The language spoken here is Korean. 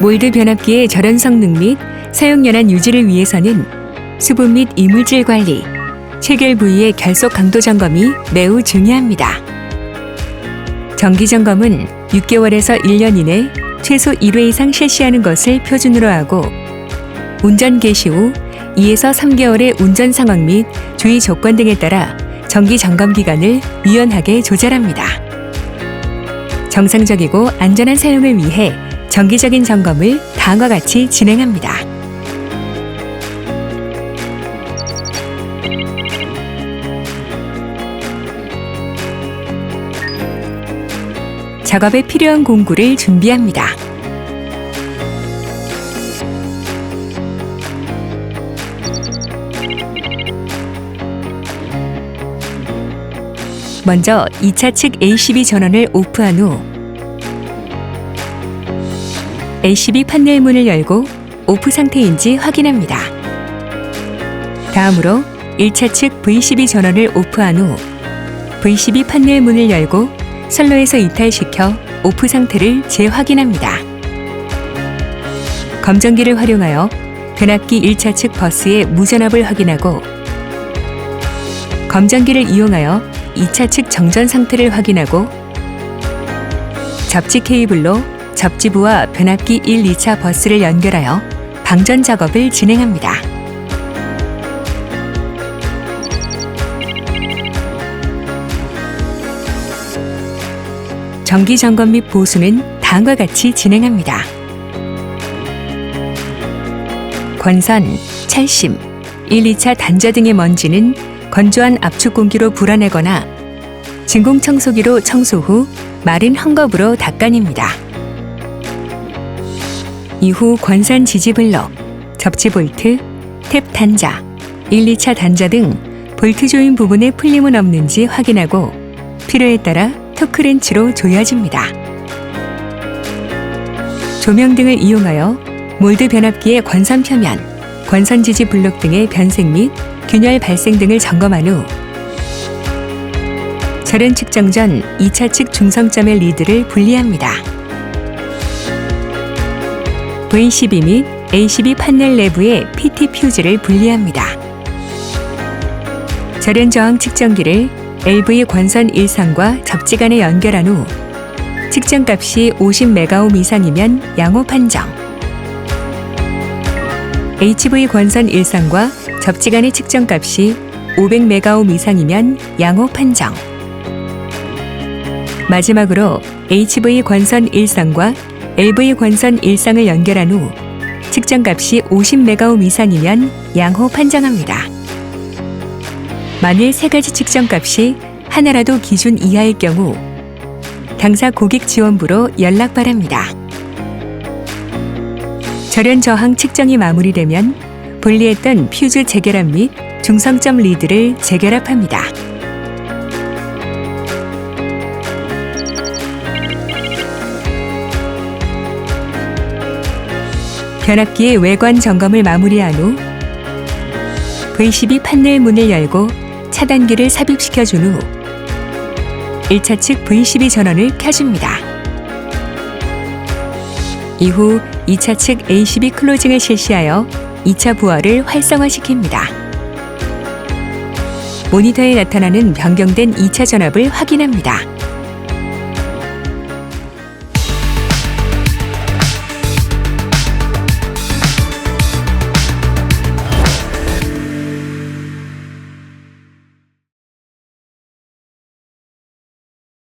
몰드 변압기의 절연 성능 및 사용 연한 유지를 위해서는 수분 및 이물질 관리, 체결 부위의 결속 강도 점검이 매우 중요합니다. 정기 점검은 6개월에서 1년 이내 최소 1회 이상 실시하는 것을 표준으로 하고 운전 개시 후 2에서 3개월의 운전 상황 및 주의 조건 등에 따라 정기 점검 기간을 유연하게 조절합니다. 정상적이고 안전한 사용을 위해 정기적인 점검을 다음과 같이 진행합니다. 작업에 필요한 공구를 준비합니다. 먼저 2차 측 ACB 전원을 오프한 후 ACB 판넬 문을 열고 오프 상태인지 확인합니다. 다음으로 1차 측 VCB 전원을 오프한 후 VCB 판넬 문을 열고 선로에서 이탈시켜 오프 상태를 재확인합니다. 검정기를 활용하여 변압기 1차 측 버스의 무전압을 확인하고 검정기를 이용하여 2차 측 정전 상태를 확인하고 접지 케이블로 접지부와 변압기 1, 2차 버스를 연결하여 방전 작업을 진행합니다. 정기 점검 및 보수는 다음과 같이 진행합니다. 권선, 찰심, 1, 2차 단자 등의 먼지는 건조한 압축 공기로 불어내거나 진공 청소기로 청소 후 마른 헝겊으로 닦아냅니다. 이후 권산 지지 블록, 접지 볼트, 탭 단자, 1, 2차 단자 등 볼트 조인 부분에 풀림은 없는지 확인하고 필요에 따라 토크렌치로 조여줍니다. 조명 등을 이용하여 몰드 변압기의 권선 표면, 권선 지지 블록 등의 변색 및 균열 발생 등을 점검한 후 절연 측정 전 2차 측 중성점의 리드를 분리합니다. VCB 및 ACB 판넬 내부의 PT 퓨즈를 분리합니다. 절연 저항 측정기를 LV 권선 일상과 접지간에 연결한 후 측정값이 50메가옴 이상이면 양호 판정. HV 권선 일상과 접지간의 측정값이 500메가옴 이상이면 양호 판정. 마지막으로 HV 권선 일상과 LV 권선 일상을 연결한 후 측정값이 50메가옴 이상이면 양호 판정합니다. 만일 세 가지 측정값이 하나라도 기준 이하일 경우 당사 고객 지원부로 연락 바랍니다. 절연 저항 측정이 마무리되면 분리했던 퓨즈 재결합 및 중성점 리드를 재결합합니다. 변압기의 외관 점검을 마무리한 후 V12 판넬 문을 열고 차단기를 삽입시켜 준 후 1차 측 V12 전원을 켜줍니다. 이후 2차 측 A12 클로징을 실시하여 2차 부하를 활성화시킵니다. 모니터에 나타나는 변경된 2차 전압을 확인합니다.